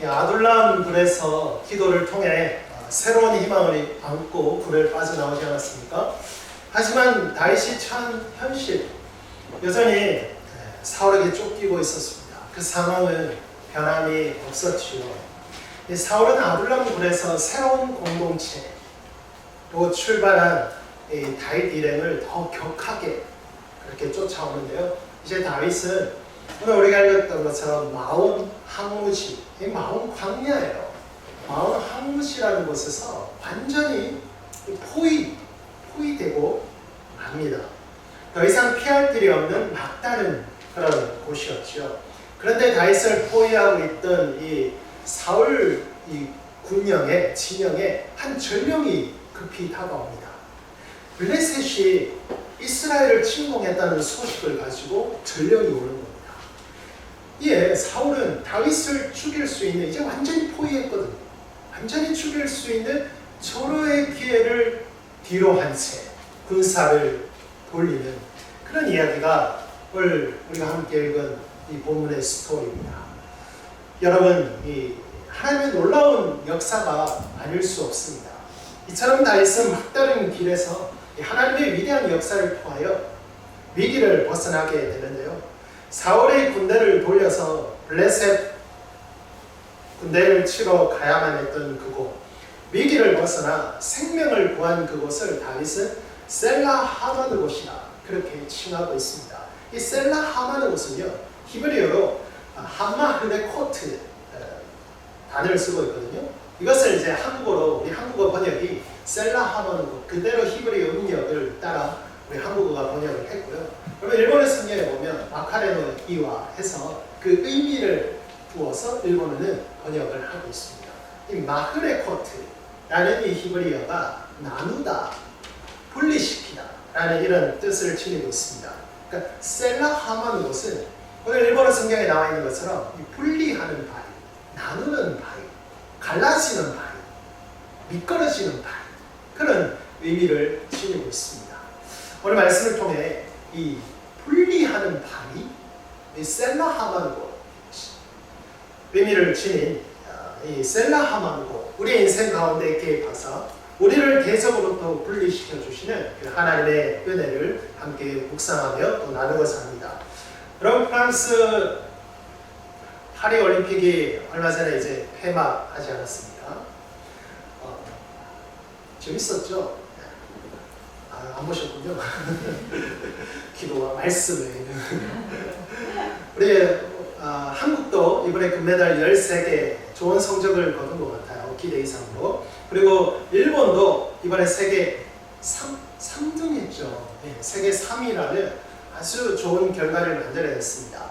이 아둘람 굴에서 기도를 통해 어, 새로운 희망을 안고 굴을 빠져나오지 않았습니까? 하지만 다윗이 처한 현실 여전히 에, 사울에게 쫓기고 있었습니다. 그 상황은 변함이 없었지요. 이 사울은 아둘람 굴에서 새로운 공동체로 출발한 이 다윗 일행을 더 격하게 그렇게 쫓아오는데요. 이제 다윗은 오늘 우리가 읽었던 것처럼 마온 항무지, 이 마온 광야예요. 마온 항무지라는 곳에서 완전히 포위, 포위되고 맙니다. 더 이상 피할 길이 없는 막다른 그런 곳이었죠. 그런데 다윗을 포위하고 있던 이 사울 이 군령의 진영에 한 전령이 급히 다가옵니다. 블레셋이 이스라엘을 침공했다는 소식을 가지고 전령이 오는 겁니다. 이에 사울은 다윗을 죽일 수 있는 이제 완전히 포위했거든요. 완전히 죽일 수 있는 절호의 기회를 뒤로 한 채 군사를 돌리는 그런 이야기가 오늘 우리가 함께 읽은 이 본문의 스토리입니다. 여러분, 이 하나님의 놀라운 역사가 아닐 수 없습니다. 이처럼 다윗은 막다른 길에서 이 하나님의 위대한 역사를 통하여 위기를 벗어나게 되는데요. 사울의 군대를 돌려서 블레셋 군대를 치러 가야만 했던 그곳 위기를 벗어나 생명을 구한 그곳을 다윗은 셀라 하마느 곳이라 그렇게 칭하고 있습니다. 이 셀라 하마느 곳은요 히브리어로 하마흐네 코트 어, 단어를 쓰고 있거든요. 이것을 이제 한국어로 우리 한국어 번역이 셀라 하마느 곳 그대로 히브리어 음력을 따라 우리 한국어가 번역을 했고요. 그러면 일본의 성경에 보면 마카레노 이와 해서 그 의미를 두어서 일본어는 번역을 하고 있습니다. 이 마흐레 코트라는 이 히브리어가 나누다, 분리시키다 라는 이런 뜻을 지니고 있습니다. 그러니까 셀라 하마는 것은 오늘 일본어 성경에 나와 있는 것처럼 이 분리하는 바위, 나누는 바위, 갈라지는 바위, 미끄러지는 바위 그런 의미를 지니고 있습니다. 오늘 말씀을 통해 이 분리하는 바위, 이 셀라 하마누고 의미를 지닌 어, 이 셀라 하마누고 우리의 인생 가운데 개입하사 우리를 대적으로부터 분리시켜 주시는 그 하나님의 은혜를 함께 묵상하며 또 나누고자 합니다. 여러분 프랑스 파리 올림픽이 얼마 전에 이제 폐막하지 않았습니까? 어, 재밌었죠? 아, 안 보셨군요. 기도와 말씀에 우리 아, 한국도 이번에 금메달 13개 좋은 성적을 거둔 것 같아요. 기대 이상으로. 그리고 일본도 이번에 세계 3, 3등 했죠. 네, 세계 3위라는 아주 좋은 결과를 만들어냈습니다.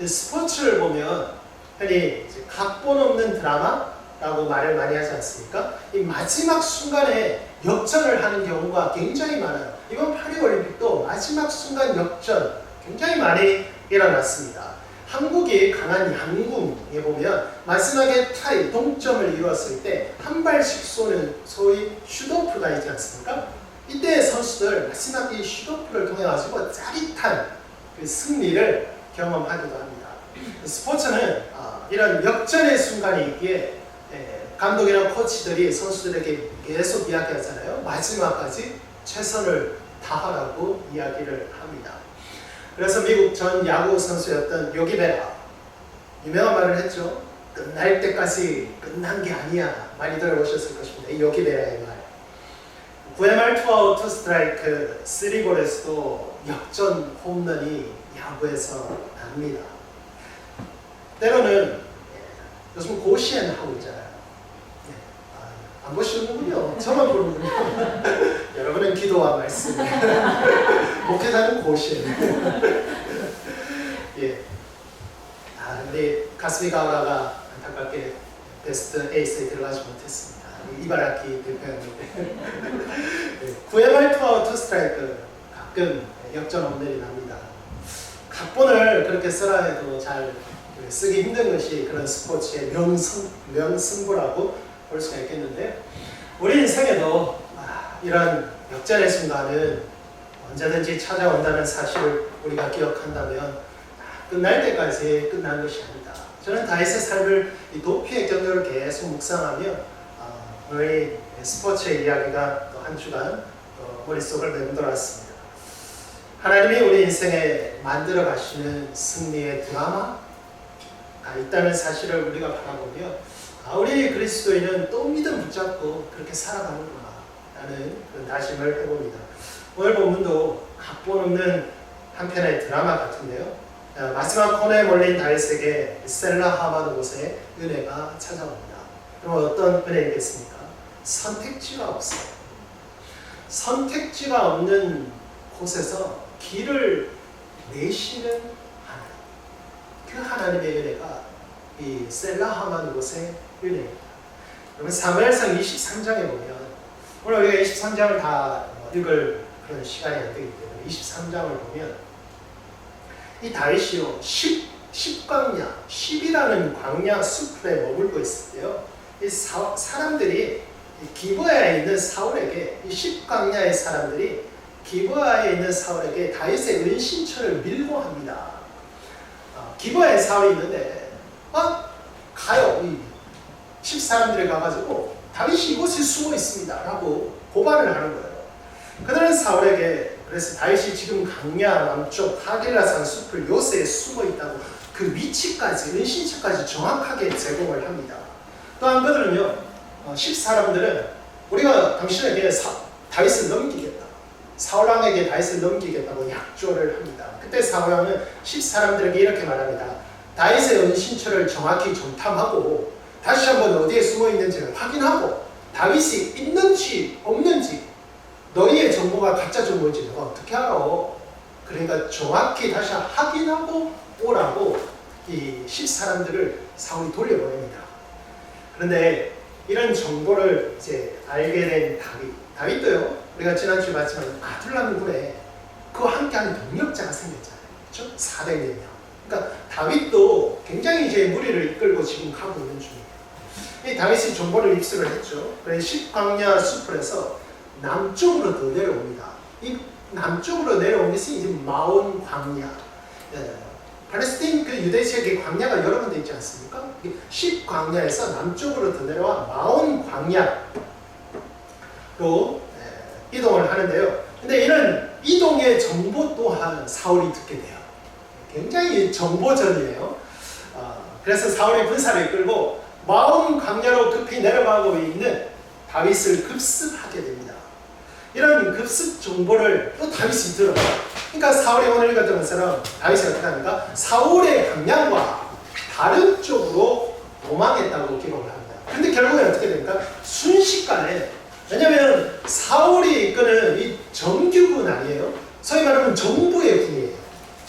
이 스포츠를 보면 흔히 각본 없는 드라마라고 말을 많이 하지 않습니까? 이 마지막 순간에 역전을 하는 경우가 굉장히 많아요. 이번 파리올림픽도 마지막 순간 역전 굉장히 많이 일어났습니다. 한국이 강한 양궁에 보면 마지막에 타이 동점을 이루었을 때 한 발씩 쏘는 소위 슈도프가 있지 않습니까? 이때 선수들 마지막 이 슈도프를 통해 가지고 짜릿한 그 승리를 경험하기도 합니다. 스포츠는 아, 이런 역전의 순간이 있기에 예, 감독이나 코치들이 선수들에게 계속 이야기하잖아요. 마지막까지 최선을 다하라고 이야기를 합니다. 그래서 미국 전 야구 선수였던 요기베라 유명한 말을 했죠. 끝날 때까지 끝난 게 아니야. 많이 들어보셨을 것입니다. 이 요기베라의 말. 9회 말 투아웃 투 스트라이크 3볼에서도 역전 홈런이 야구에서 납니다. 때로는 요즘 고시엔 하고 있잖아요. 안 보시는군요. 저만 보는군요. 여러분은 기도와 말씀. 목회자는 고시엔. 예. 아, 근데 가스미 가오라가 안타깝게 베스트 에이스에 들어가지 못했습니다. 이바라키 대표였는데. 네. 9회 말 투아웃 투 스트라이크 가끔 역전 홈런이 납니다. 각본을 그렇게 쓰라 해도 잘 쓰기 힘든 것이 그런 스포츠의 명승, 명승부라고 볼 수가 있겠는데 우리 인생에도 아, 이런 역전의 순간은 언제든지 찾아온다는 사실을 우리가 기억한다면 아, 끝날 때까지 끝난 것이 아니다. 저는 다윗의 삶을 이 도피의 경력을 계속 묵상하며 어, 오늘 이 스포츠의 이야기가 또 한 주간 어, 머릿속을 맴돌았습니다. 하나님이 우리 인생에 만들어 가시는 승리의 드라마가 있다는 사실을 우리가 바라보며 아, 우리 그리스도인은 또 믿음 붙잡고 그렇게 살아가는구나 라는 그런 다짐을 해봅니다. 오늘 본문도 각본 없는 한편의 드라마 같은데요. 아, 마지막 코너에 몰린 다윗에게 셀라 하바는 곳에 은혜가 찾아옵니다. 그럼 어떤 은혜이겠습니까? 선택지가 없어요. 선택지가 없는 곳에서 길을 내시는 하나님. 그 하나님의 은혜가 이 셀라 하만 곳에 1회. 그러면 사무엘상 23장에 보면 오늘 우리가 23장을 다 뭐 읽을 그런 시간이 안 되기 때문에 23장을 보면 이 다윗이요 10, 10광야, 10이라는 광야 숲에 머물고 있을때요 이 사, 사람들이 기브아에 있는 사울에게 이 10광야의 사람들이 기브아에 있는 사울에게 다윗의 은신처를 밀고 합니다. 어, 기브아에 사울이 있는데 어? 가요 이 10 사람들이 가가지고 다윗이 이곳에 숨어 있습니다 라고 고발을 하는 거예요. 그들은 사울에게 그래서 다윗이 지금 강야 남쪽 하길라산 숲을 요새에 숨어 있다고 그 위치까지 은신처까지 정확하게 제공을 합니다. 또한 그들은요, 어, 십 사람들은 우리가 당신에게 사, 다윗을 넘기겠다. 사울왕에게 다윗을 넘기겠다고 약조를 합니다. 그때 사울왕은 십 사람들에게 이렇게 말합니다. 다윗의 은신처를 정확히 정탐하고 다시 한번 어디에 숨어 있는지를 확인하고 다윗이 있는지 없는지 너희의 정보가 가짜 정보인지 너가 어떻게 알아? 그러니까 정확히 다시 확인하고 오라고 이 십 사람들을 사울이 돌려보냅니다. 그런데 이런 정보를 이제 알게 된 다윗, 다윗도요. 우리가 지난주에 봤지만 아둘람 군에 그와 함께하는 동력자가 생겼잖아요. 그렇죠? 400여 명. 그러니까 다윗도 굉장히 이제 무리를 이끌고 지금 가고 있는 중이에요. 이 다윗이 정보를 입수를 했죠. 그래서 십광야 숲에서 남쪽으로 더 내려옵니다. 이 남쪽으로 내려온 것이 이제 마온 광야. 예, 팔레스틴 그 유대 지역에 광야가 여러 군데 있지 않습니까? 십 광야에서 남쪽으로 더 내려와 마온 광야로 예, 이동을 하는데요. 근데 이런 이동의 정보 또한 사울이 듣게 돼요. 굉장히 정보전이에요. 어, 그래서 사울이 분사를 이끌고 마온 광야로 급히 내려가고 있는 다윗을 급습하게 됩니다. 이런 급습 정보를 또 다윗이 들어요. 그러니까 사울이 오늘 읽었던 것처럼 다윗이 어떻게 합니까? 사울의 방향과 다른 쪽으로 도망했다고 기록을 합니다. 근데 결국에 어떻게 됩니까? 순식간에 왜냐하면 사울이 이끄는 이 정규군 아니에요? 소위 말하면 정부의 군이에요.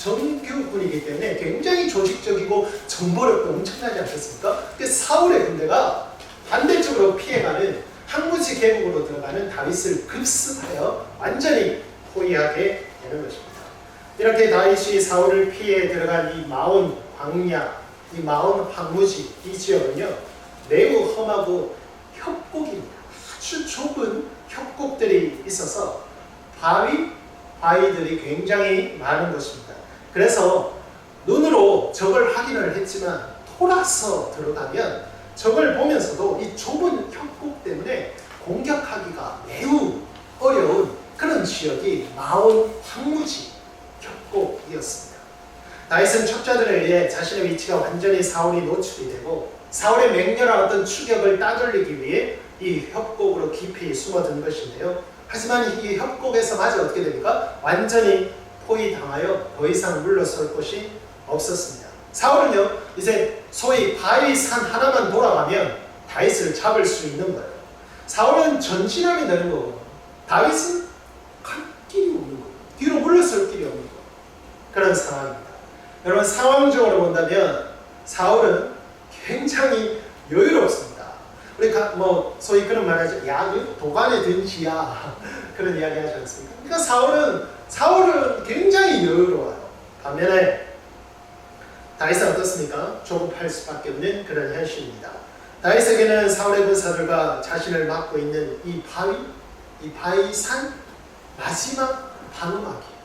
정규군이기 때문에 굉장히 조직적이고 정보력도 엄청나지 않겠습니까? 근데 사울의 군대가 반대쪽으로 피해가는 항무지 계곡으로 들어가는 다윗을 급습하여 완전히 포위하게 되는 것입니다. 이렇게 다윗이 사울을 피해 들어간 이 마온 광야, 이 마온 항무지 이 지역은요 매우 험하고 협곡입니다. 아주 좁은 협곡들이 있어서 바위, 바위들이 굉장히 많은 것입니다. 그래서 눈으로 적을 확인을 했지만 돌아서 들어가면 적을 보면서도 이 좁은 협곡 때문에 공격하기가 매우 어려운 그런 지역이 마온 황무지 협곡이었습니다. 다윗은 첩자들에 의해 자신의 위치가 완전히 사울이 노출이 되고 사울의 맹렬한 어떤 추격을 따돌리기 위해 이 협곡으로 깊이 숨어든 것인데요. 하지만 이 협곡에서 마저 어떻게 됩니까? 완전히 포위당하여 더 이상 물러설 곳이 없었습니다. 사울은요 이제 소위 바위 산 하나만 돌아가면 다윗을 잡을 수 있는 거예요. 사울은 전진하게 되는 거고 다윗은 갈 길이 없는 거예요. 뒤로 물러설 길이 없는 거예요. 그런 상황입니다. 여러분 상황적으로 본다면 사울은 굉장히 여유롭습니다. 우리 뭐 소위 그런 말하죠. 야그 도관에 든 지야 그런 이야기 하지 않습니까? 그러니까 사울은 사울은 굉장히 여유로워요. 반면에 다윗은 어떻습니까? 조급할 수밖에 없는 그런 현실입니다. 다윗에게는 사울의 군사들과 자신을 막고 있는 이 바위, 이 바위 산 마지막 방어막이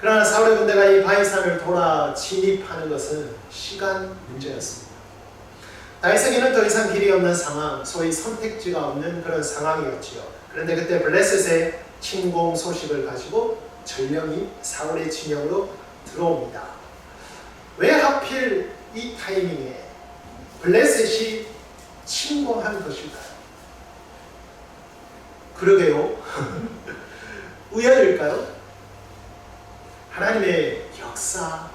그러나 사울의 군대가 이 바이산을 돌아 진입하는 것은 시간 문제였습니다. 다윗에게는 더 이상 길이 없는 상황, 소위 선택지가 없는 그런 상황이었지요. 그런데 그때 블레셋의 침공 소식을 가지고 전령이 사울의 진영으로 들어옵니다. 왜 하필 이 타이밍에 블레셋이 침공한 것일까요? 그러게요. 우연일까요? 하나님의 역사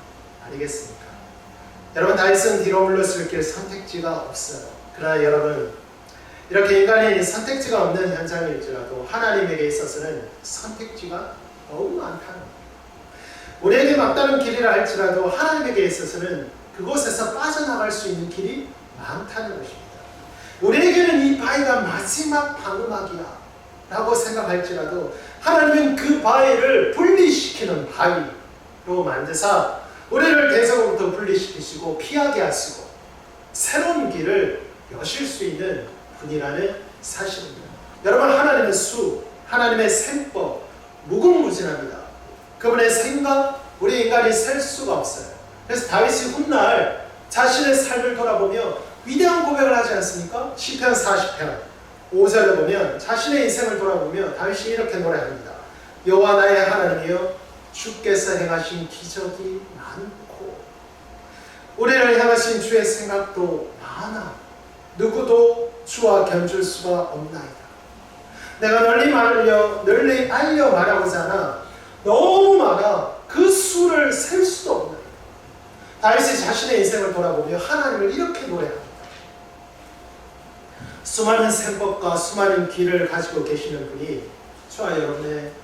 아니겠습니까? 여러분 뒤로 물러설 길 선택지가 없어요. 그러나 여러분 이렇게 인간이 선택지가 없는 현장일지라도 하나님에게 있어서는 선택지가 너무 많다는 거예요. 우리에게 막다른 길이라 할지라도 하나님에게 있어서는 그곳에서 빠져나갈 수 있는 길이 많다는 것입니다. 우리에게는 이 바위가 마지막 방음막이야 라고 생각할지라도 하나님은 그 바위를 분리시키는 바위로 만드사 우리를 대적으로부터 분리시키시고 피하게 하시고 새로운 길을 여실 수 있는 분이라는 사실입니다. 여러분 하나님의 수, 하나님의 생법 무궁무진합니다. 그분의 생각 우리 인간이 셀 수가 없어요. 그래서 다윗이 훗날 자신의 삶을 돌아보며 위대한 고백을 하지 않습니까? 시편 40편 5절을 보면 자신의 인생을 돌아보며 다윗이 이렇게 노래합니다. 여호와 나의 하나님이여 주께서 행하신 기적이 많고 우리를 향하신 주의 생각도 많아 누구도 주와 견줄 수가 없나이다. 내가 널리 말려 널리 알려 말하고자 하나 너무 많아 그 수를 셀 수도 없나이다. 다윗이 자신의 인생을 돌아보며 하나님을 이렇게 노래합니다. 수많은 생법과 수많은 길을 가지고 계시는 분이 저와 여러분의.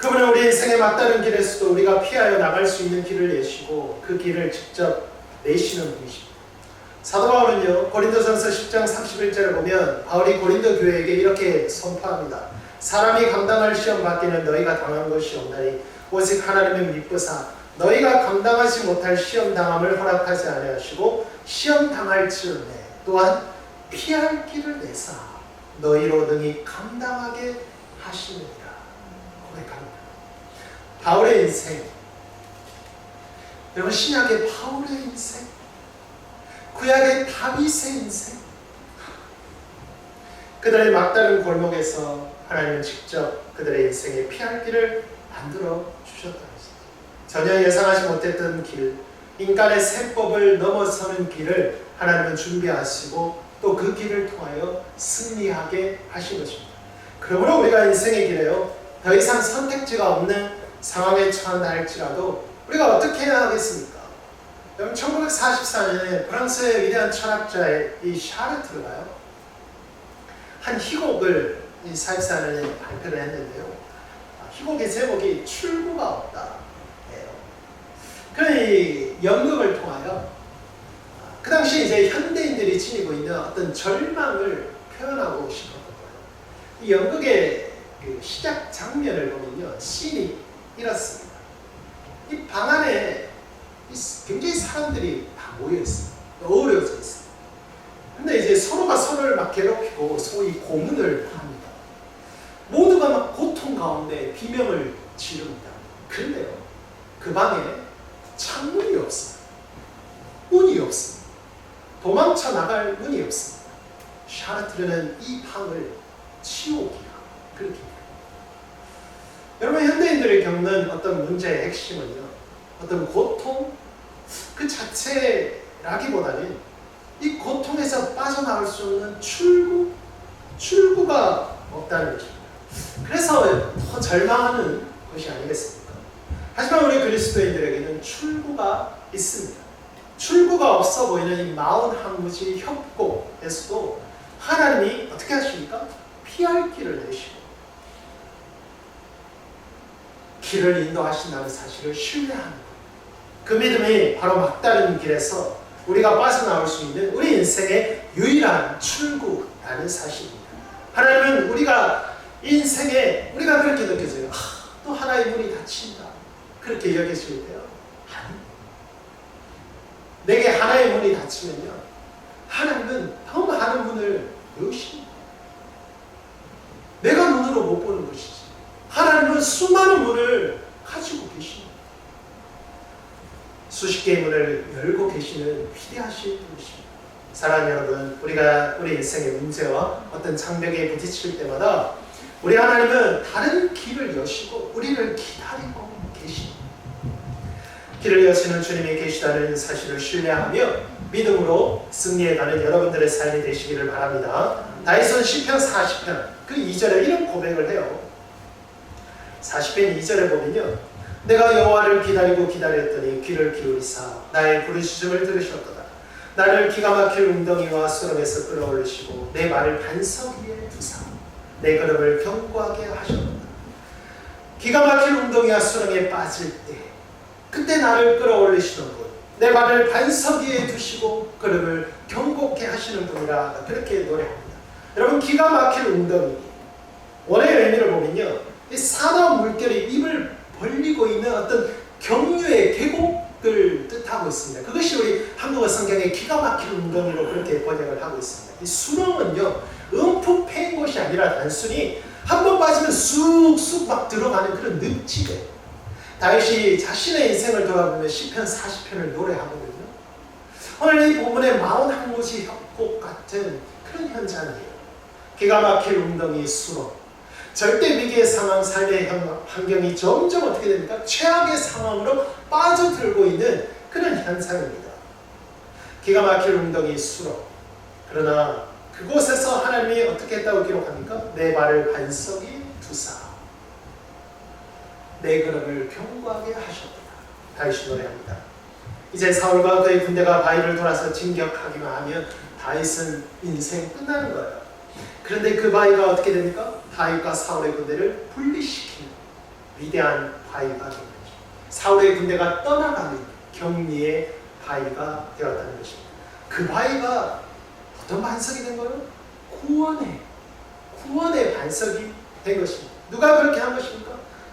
그분은 우리 인생에 맞다른 길에서도 우리가 피하여 나갈 수 있는 길을 내시고 그 길을 직접 내시는 분이십니다. 사도 바울은요 고린도전서 10장 31절을 보면 바울이 고린도 교회에게 이렇게 선포합니다. 사람이 감당할 시험 받기는 너희가 당한 것이 없나니 오직 하나님의 믿고사 너희가 감당하지 못할 시험 당함을 허락하지 아니하시고 시험 당할지언데 또한 피할 길을 내사 너희로 능히 감당하게 하시느니라 고백합니다. 바울의 인생 여러분 신약의 바울의 인생 구약의 다윗의 인생 그들의 막다른 골목에서 하나님은 직접 그들의 인생에 피할 길을 만들어 주셨다. 전혀 예상하지 못했던 길, 인간의 세법을 넘어서는 길을 하나님은 준비하시고 또 그 길을 통하여 승리하게 하신 것입니다. 그러므로 우리가 인생의 길에요. 더 이상 선택지가 없는 상황에 처한다 할지라도 우리가 어떻게 해야 하겠습니까? 여러분 1944년에 프랑스의 위대한 철학자의 이 샤르트르가요. 한 희곡을 이 44년에 발표를 했는데요. 아, 희곡의 제목이 출구가 없다. 그 연극을 통하여 그 당시 이제 현대인들이 지니고 있는 어떤 절망을 표현하고 싶었던 거예요. 이 연극의 그 시작 장면을 보면요, 씬이 이렇습니다. 이 방 안에 굉장히 사람들이 다 모여 있어요. 어우러져 있어요. 근데 이제 서로가 서로를 막 괴롭히고 소위 고문을 합니다. 모두가 막 고통 가운데 비명을 지릅니다. 그런데요, 그 방에 창문이 없어요. 문이 없습니다. 도망쳐 나갈 문이 없습니다. 샤르트르는 이 방을 치우기라 그렇게 현대인들이 겪는 어떤 문제의 핵심은요. 어떤 고통 그 자체라기보다는 이 고통에서 빠져나올 수 없는 출구 출구가 없다는 것입니다. 그래서 더 절망하는 것이 아니겠습니까? 하지만 우리 그리스도인들에게는 출구가 있습니다. 출구가 없어 보이는 이 마흔 항무지 협곡에서도 하나님이 어떻게 하십니까? 피할 길을 내시고 길을 인도하신다는 사실을 신뢰하는 거예요. 그 믿음이 바로 막다른 길에서 우리가 빠져나올 수 있는 우리 인생의 유일한 출구라는 사실입니다. 하나님은 우리가 인생에 우리가 그렇게 느껴져요. 아, 또 하나의 문이 닫힌다. 그렇게 여겨질 때요. 내게 하나의 문이 닫히면요. 하나님은 더 많은 문을 여십니다. 하나님은 수많은 문을 가지고 계십니다. 수십 개의 문을 열고 계시는 위대하신 분이십니다. 사랑하는 여러분, 우리가 우리 인생의 문제와 어떤 장벽에 부딪힐 때마다 우리 하나님은 다른 길을 여시고 우리를 기다리고 계십니다. 길을 여시는 주님이 계시다는 사실을 신뢰하며 믿음으로 승리해 가는 여러분들의 삶이 되시기를 바랍니다. 다이슨 시편 40편 그 2절에 이런 고백을 해요. 40편 2절에 보면요. 내가 여호와를 기다리고 기다렸더니 귀를 기울이사 나의 부르짖음을 들으셨도다. 나를 기가 막힐 웅덩이와 수렁에서 끌어올리시고 내 발을 반석 위에 두사 내 걸음을 견고하게 하셨도다. 기가 막힐 웅덩이와 수렁에 빠질 때 그때 나를 끌어올리시는 분, 내 발을 반석 위에 두시고 걸음을 견고케 하시는 분이라 그렇게 노래합니다. 여러분 기가 막힐 웅덩이 원의 의미를 보면요, 이 산화 물결이 입을 벌리고 있는 어떤 경류의 계곡을 뜻하고 있습니다. 그것이 우리 한국어 성경의 기가 막힌 웅덩이로 그렇게 번역을 하고 있습니다. 이 수렁은요, 음푹 패인 것이 아니라 단순히 한 번 빠지면 쑥쑥 막 들어가는 그런 늪지대. 다윗이 자신의 인생을 돌아보며 시편 40편을 노래하거든요. 오늘 이 부분의 41곳이 협곡 같은 그런 현장이에요. 기가 막힐 웅덩이 수렁. 절대 위기의 상황, 삶의 현- 환경이 점점 어떻게 됩니까? 최악의 상황으로 빠져들고 있는 그런 현상입니다. 기가 막힐 웅덩이 수렁. 그러나 그곳에서 하나님이 어떻게 했다고 기록합니까? 내 발을 반석이 두사. 내 걸음을 견고하게 하셨다. 다윗이 노래합니다. 이제 사울과 그의 군대가 바위를 돌아서 진격하기만 하면 다윗은 인생 끝나는 거예요. 그런데 그 바위가 어떻게 됩니까? 다윗과 사울의 군대를 분리시키는 위대한 바위가 된 거죠. 사울의 군대가 떠나가는 경리의 바위가 되었다는 것입니다. 그 바위가 어떤 반석이 된 거예요? 구원의 구원의 반석이 된 것입니다. 누가 그렇게 한 것입니까?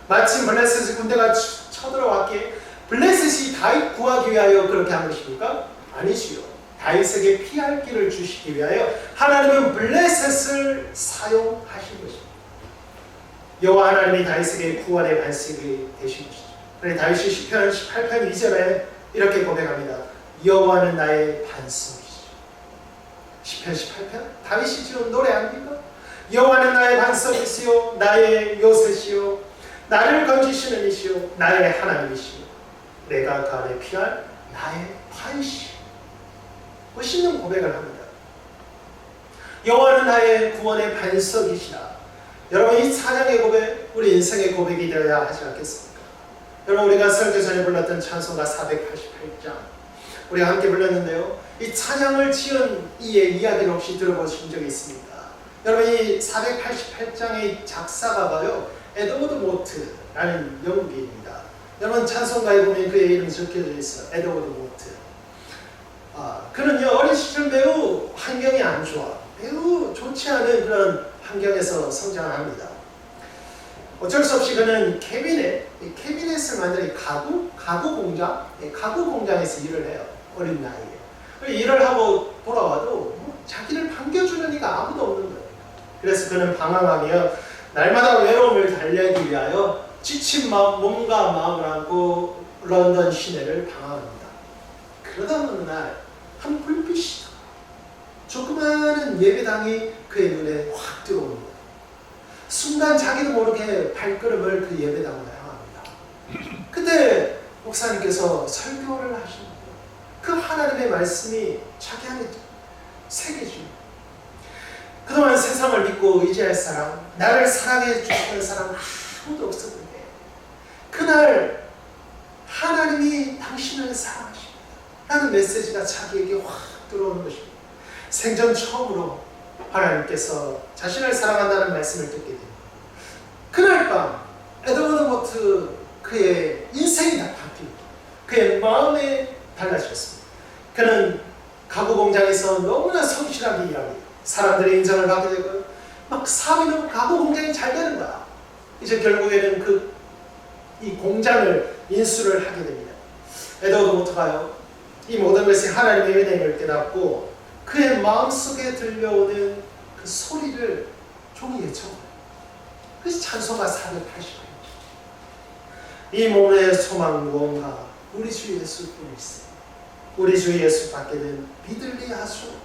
마침 블레셋의 군대가 쳐- 쳐들어왔기에 블레셋이 다윗 구하기 위하여 그렇게 한 것입니까? 아니지요. 다윗에게 피할 길을 주시기 위하여 하나님은 블레셋을 사용하신 것입니다. 여호와 하나님이 다윗에게 구원의 반석이 되신 것이죠. 그래 다윗이 시편 18편 2절에 이렇게 고백합니다. 여호와는 나의 반석이시죠. 시편 18편 다윗이 지금 노래 아닙니까? 여호와는 나의 반석이시요 나의 요새시요 나를 건지시는 이시요 나의 하나님이시요 내가 그 안에 피할 나의 판시요 멋있는 고백을 합니다. 여호와는 나의 구원의 반석이시라. 여러분 이 찬양의 고백 우리 인생의 고백이 되어야 하지 않겠습니까? 여러분 우리가 설교 전에 불렀던 찬송가 488장 우리가 함께 불렀는데요. 이 찬양을 지은 이의 이야기를 혹시 들어보신 적이 있습니까? 여러분 이 488장의 작사가가요 에드워드 모트라는 영국인입니다. 여러분 찬송가에 보면 그의 이름이 적혀져 있어요. 에드워드 모트. 아, 그는요 어린 시절 매우 환경이 안 좋아, 매우 좋지 않은 그런 환경에서 성장합니다. 어쩔 수 없이 그는 캐비넷, 이 캐비넷을 만드는 이 가구, 가구 공장, 이 가구 공장에서 일을 해요. 어린 나이에. 일을 하고 돌아와도 뭐 자기를 반겨주는 이가 아무도 없는 거예요. 그래서 그는 방황하며 날마다 외로움을 달래기 위하여 지친 마음, 몸과 마음을 안고 런던 시내를 방황합니다. 그러다 어느 날 한 불빛이 조그마한 예배당이 그의 눈에 확 들어옵니다. 순간 자기도 모르게 발걸음을 그 예배당으로 향합니다. 그때 목사님께서 설교를 하십니다. 그 하나님의 말씀이 자기 안에 새겨집니다. 그동안 세상을 믿고 의지할 사람, 나를 사랑해 주시는 사람 아무도 없었는데 그날 하나님이 당신을 사랑하십니다. 라는 메시지가 자기에게 확 들어오는 것입니다. 생전 처음으로 하나님께서 자신을 사랑한다는 말씀을 듣게 됩니다. 그날 밤 에드워드 모트 그의 인생이 다 바뀝니다. 그의 마음이 달라졌습니다. 그는 가구 공장에서 너무나 성실하게 일합니다. 사람들의 인정을 받게 되고 막 사업이 가구 공장이 잘 되는 거야. 이제 결국에는 그 이 공장을 인수를 하게 됩니다. 에드워드 모트가요. 이 모든 것이 하나님의 은혜임을 깨닫고 그의 마음속에 들려오는 그 소리를 종이에 적어요. 그래서 찬송가 480편. 이 몸의 소망 무언가 우리 주 예수뿐이세. 우리 주 예수 밖에는 믿을 리할수 없다.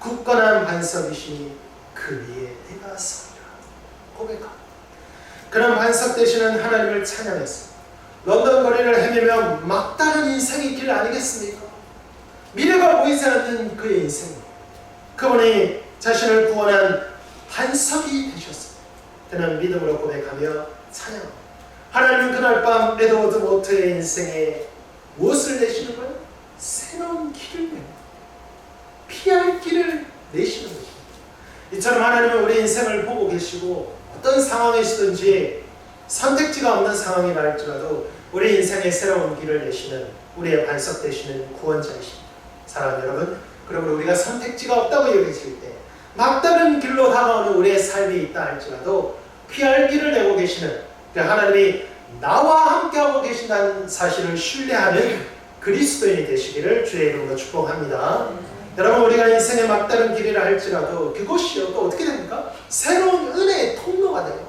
굳건한 반석이시니 그 위에 내가 서리라 고백합니다. 그런 반석 되시는 하나님을 찬양했습니다. 런던 거리를 헤매며 막다른 인생의 길 아니겠습니까? 미래가 보이지 않는 그의 인생. 그분이 자신을 구원한 반석이 되셨습니다. 그는 믿음으로 고백하며 찬양합니다. 하나님은 그날 밤 에드워드 모트의 인생에 무엇을 내시는 거예요? 새로운 길을 내는 피할 길을 내시는 것입니다. 이처럼 하나님은 우리 인생을 보고 계시고 어떤 상황이시든지 선택지가 없는 상황이라 할지라도 우리 인생에 새로운 길을 내시는 우리의 반석 되시는 구원자이십니다. 사랑하는 여러분, 그러므로 우리가 선택지가 없다고 여겨질 때 막다른 길로 다가오는 우리의 삶이 있다 할지라도 피할 길을 내고 계시는 그 하나님이 나와 함께하고 계신다는 사실을 신뢰하는 그리스도인이 되시기를 주의 이름으로 축복합니다. 여러분 우리가 인생의 막다른 길이라 할지라도 그것이요 또 어떻게 됩니까? 새로운 은혜의 통로가 돼요.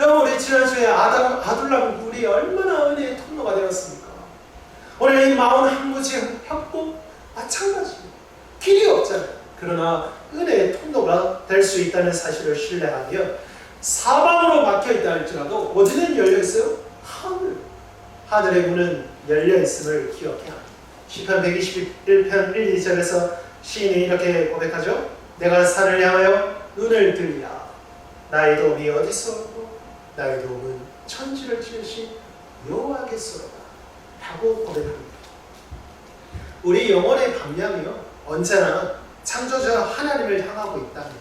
여러분 우리 지난주에 아담 아둘람 굴이 얼마나 은혜의 통로가 되었습니까? 오늘 이 마흔 항구지 협곡 마찬가지예요. 길이 없잖아요. 그러나 은혜의 통로가 될 수 있다는 사실을 신뢰하며 사방으로 막혀 있다 할지라도 어디는 열려 있어요? 하늘. 하늘의 문은 열려 있음을 기억해야. 시편 121편 1, 2절에서 시인이 이렇게 고백하죠. 내가 산을 향하여 눈을 들이라. 나의 도움이 어디서 나의 도움은 천지를 지으신 여호와께서로다. 하고 고백합니다. 우리 영혼의 방향이요 언제나 창조자 하나님을 향하고 있다면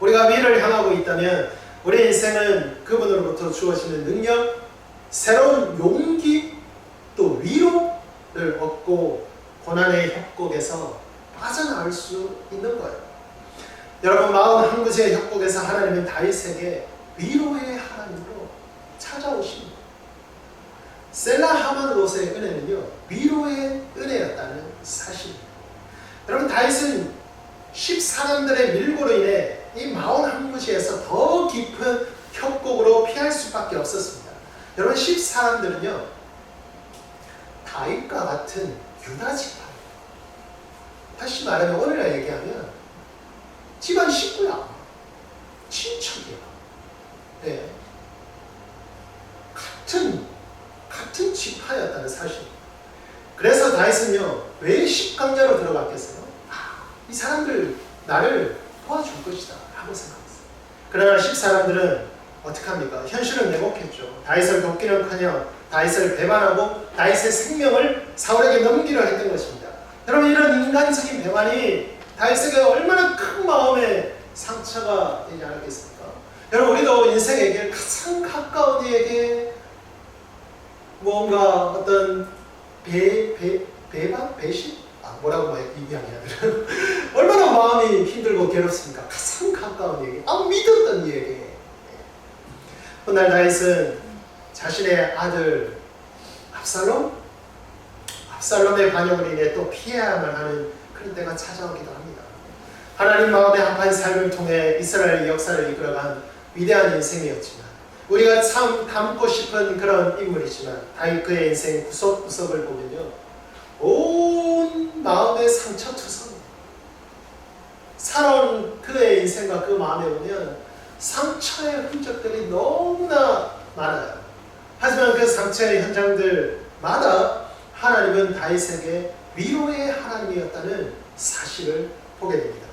우리가 미를 향하고 있다면 우리 인생은 그분으로부터 주어지는 능력, 새로운 용기, 또 위로를 얻고 고난의 협곡에서 빠져나올 수 있는 거예요. 여러분 마음 한 구제의 협곡에서 하나님은 다윗에게 위로의 하나님으로 찾아오십니다. 셀라 하만 롯의 은혜는요 위로의 은혜였다는 사실입니다. 여러분 다윗은 14남들의 밀고로 인해 이 마온 항구지에서 더 깊은 협곡으로 피할 수밖에 없었습니다. 여러분 14남들은요 다윗과 같은 유다 지파. 다시 말하면 오늘날 얘기하면 집안 식구야, 친척이야. 네. 같은 같은 지파였다는 사실. 그래서 다윗은요 왜 십강자로 들어갔겠어요? 아, 이 사람들 나를 도와줄 것이다 하고 생각했어요. 그러나 십사람들은 어떻게 합니까? 현실은 내복했죠. 다윗을 돕기는커녕 다윗을 배반하고 다윗의 생명을 사울에게 넘기려 했던 것입니다. 여러분 이런 인간적인 배반이 다윗에게 얼마나 큰 마음의 상처가 되지 않았겠습니까? 여러분 우리도 인생에게 가장 가까운 이에게 뭔가 어떤 배, 배, 배반? 배신? 아, 뭐라고 말 이야기해야 되나? 얼마나 마음이 힘들고 괴롭습니까? 가장 가까운 이에게, 아, 믿었던 이에게. 훗날 다윗은 자신의 아들 압살롬? 압살롬의 반역으로 인해 또 피해야만 하는 그런 때가 찾아오기도 합니다. 하나님 마음의 한판 삶을 통해 이스라엘 역사를 이끌어간 위대한 인생이었지만 우리가 참 닮고 싶은 그런 인물이지만 다윗 그의 인생 구석구석을 보면요. 온 마음의 상처투성. 살아온 그의 인생과 그 마음에 보면 상처의 흔적들이 너무나 많아요. 하지만 그 상처의 현장들마다 하나님은 다윗에게 위로의 하나님이었다는 사실을 보게 됩니다.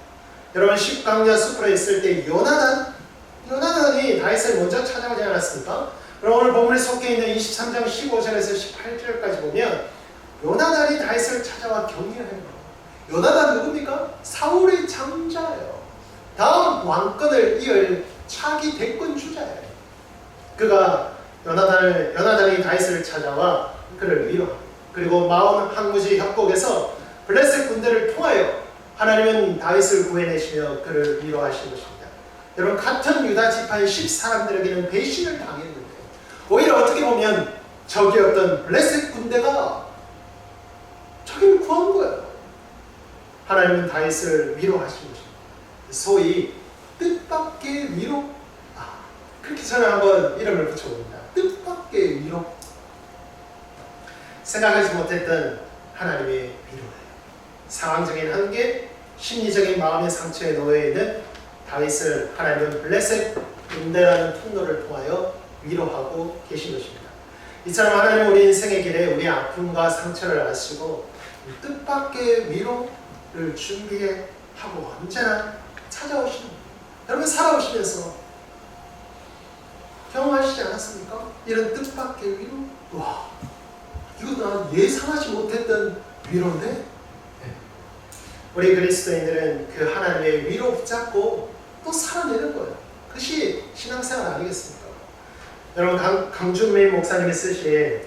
여러분 십강야 숲으로 있을 때 요나단 요나단이 다윗을 먼저 찾아오지 않았습니까? 그럼 오늘 본문에 속해 있는 23장 15절에서 18절까지 보면 요나단이 다윗을 찾아와 격려해요. 요나단 누굽니까? 사울의 장자예요. 다음 왕권을 이을 차기 대권 주자예요. 그가 요나단을 요나단이 다윗을 찾아와 그를 위로합니다. 그리고 마온 항무지 협곡에서 블레셋 군대를 통하여 하나님은 다윗을 구해내시며 그를 위로하신 것입니다. 여러분 같은 유다 지파의 10사람들에게는 배신을 당했는데 오히려 어떻게 보면 적이 어떤 블레셋 군대가 저기를 구한 거예요. 하나님은 다윗을 위로하신 것입니다. 소위 뜻밖의 위로 아, 그렇게 저는 한번 이름을 붙여봅니다. 뜻밖의 위로 생각하지 못했던 하나님의 위로예요. 상황적인 한계, 심리적인 마음의 상처에 놓여 있는 다윗을 하나님은 블레셋 은대라는 통로를 통하여 위로하고 계신 것입니다. 이처럼 하나님 우리 인생의 길에 우리 아픔과 상처를 아시고 뜻밖의 위로를 준비하고 언제나 찾아오시는. 여러분 살아오시면서 경험하시지 않았습니까? 이런 뜻밖의 위로? 와, 이거 난 예상하지 못했던 위로인데? 네. 우리 그리스도인들은 그 하나님의 위로 붙잡고 또 살아내는 거예요. 그것이 신앙생활 아니겠습니까? 여러분 강, 강준민 목사님이 쓰신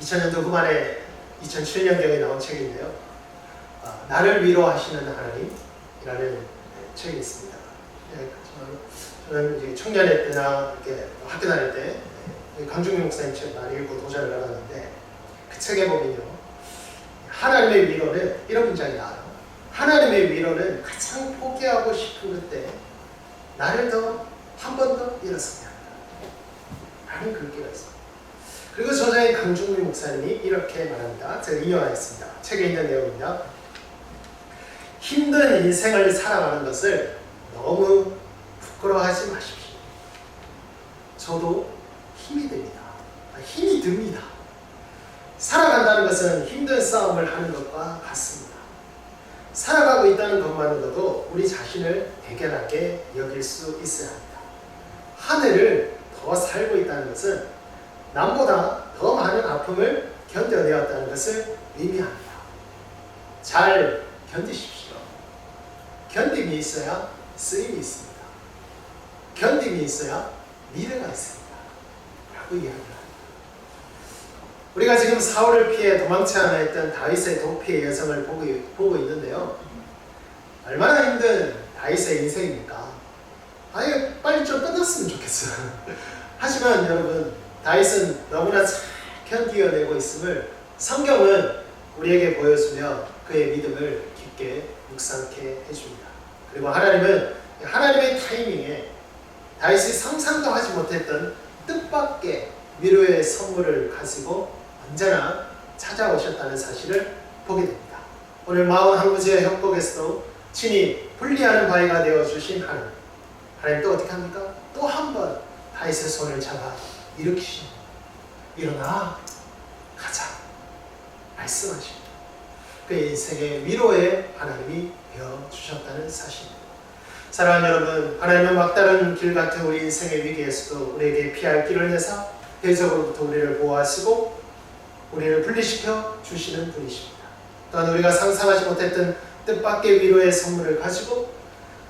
2000년도 후반에 2007년경에 나온 책인데요. 아, 나를 위로하시는 하나님이라는 책이 있습니다. 네, 저는 이제 청년회 때나 이렇게 학교 다닐 때 네, 강중민 목사님 책 많이 읽고 도전을 해봤는데 그 책에 보면요 하나님의 위로는 이런 문장이 나와요. 하나님의 위로는 가장 포기하고 싶은 그때 나를 더 한 번 더 일어서게 한다. 라는 글귀가 있습니다. 그리고 저자인 강중민 목사님이 이렇게 말합니다. 제가 인용하겠습니다. 책에 있는 내용입니다. 힘든 인생을 살아가는 것을 너무 부끄러워하지 마십시오. 저도 힘이 됩니다. 아, 힘이 듭니다. 살아간다는 것은 힘든 싸움을 하는 것과 같습니다. 살아가고 있다는 것만으로도 우리 자신을 대견하게 여길 수 있어야 합니다. 한 해를 더 살고 있다는 것은 남보다 더 많은 아픔을 견뎌내었다는 것을 의미합니다. 잘 견디십시오. 견딤이 있어야 쓰임이 있습니다. 견딤이 있어야 미래가 있습니다. 라고 이야기를 합니다. 우리가 지금 사울을 피해 도망치 않아 했던 다윗의 도피의 여성을 보고, 보고 있는데요. 얼마나 힘든 다윗의 인생입니까? 아예 빨리 좀 끝났으면 좋겠어요. 하지만 여러분, 다윗은 너무나 잘 견디어내고 있음을 성경은 우리에게 보여주며 그의 믿음을 깊게 묵상케 해줍니다. 그리고 하나님은 하나님의 타이밍에 다윗이 상상도 하지 못했던 뜻밖의 위로의 선물을 가지고 언제나 찾아오셨다는 사실을 보게 됩니다. 오늘 마흔 항구지의 협곡에서도 친히 분리하는 바위가 되어 주신 하나님. 하나님 또 어떻게 합니까? 또 한 번 다윗의 손을 잡아 일으키십니다. 일어나 가자 말씀하십니다. 그의 인생의 위로에 하나님이 되어 주셨다는 사실입니다. 사랑하는 여러분, 하나님은 막다른 길 같은 우리 인생의 위기에서도 우리에게 피할 길을 내사 대적으로부터 우리를 보호하시고 우리를 분리시켜 주시는 분이십니다. 또한 우리가 상상하지 못했던 뜻밖의 위로의 선물을 가지고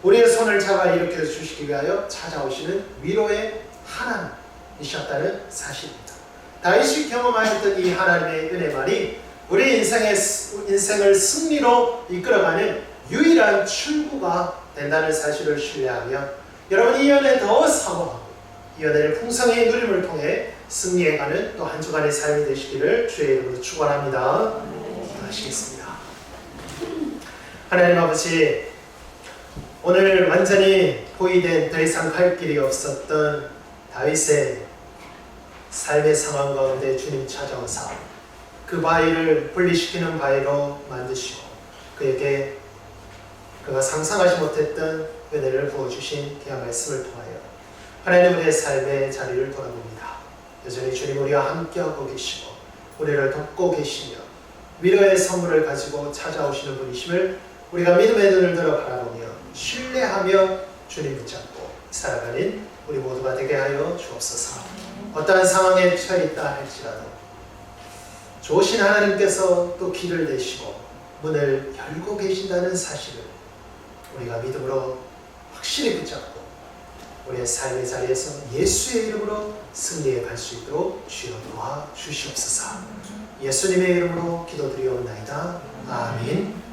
우리의 손을 잡아 일으켜 주시기 위하여 찾아오시는 위로의 하나님이셨다는 사실입니다. 다윗이 경험하였던 이 하나님의 은혜만이 우리 인생의 인생을 승리로 이끌어가는 유일한 출구가 된다는 사실을 신뢰하며 여러분 이 연애 더 사모하고 이 연애를 풍성히 누림을 통해 승리해가는 또 한 주간의 삶이 되시기를 주의 이름으로 축원합니다. 하시겠습니다. 하나님 아버지 오늘 완전히 포위된 더 이상 갈 길이 없었던 다윗의 삶의 상황 가운데 주님 찾아오사 그 바위를 분리시키는 바위로 만드시고 그에게 그가 상상하지 못했던 은혜를 부어주신 그의 말씀을 통하여 하나님 우리의 삶의 자리를 돌아봅니다. 여전히 주님 우리와 함께하고 계시고 우리를 돕고 계시며 위로의 선물을 가지고 찾아오시는 분이심을 우리가 믿음의 눈을 들어 바라보며 신뢰하며 주님 붙잡고 살아가는 우리 모두가 되게 하여 주옵소서. 어떠한 상황에 처해 있다 할지라도 좋으신 하나님께서 또 길을 내시고 문을 열고 계신다는 사실을 우리가 믿음으로 확실히 붙잡고 우리의 삶의 자리에서 예수의 이름으로 승리해 갈 수 있도록 주여 도와 주시옵소서. 예수님의 이름으로 기도드리옵나이다. 아멘.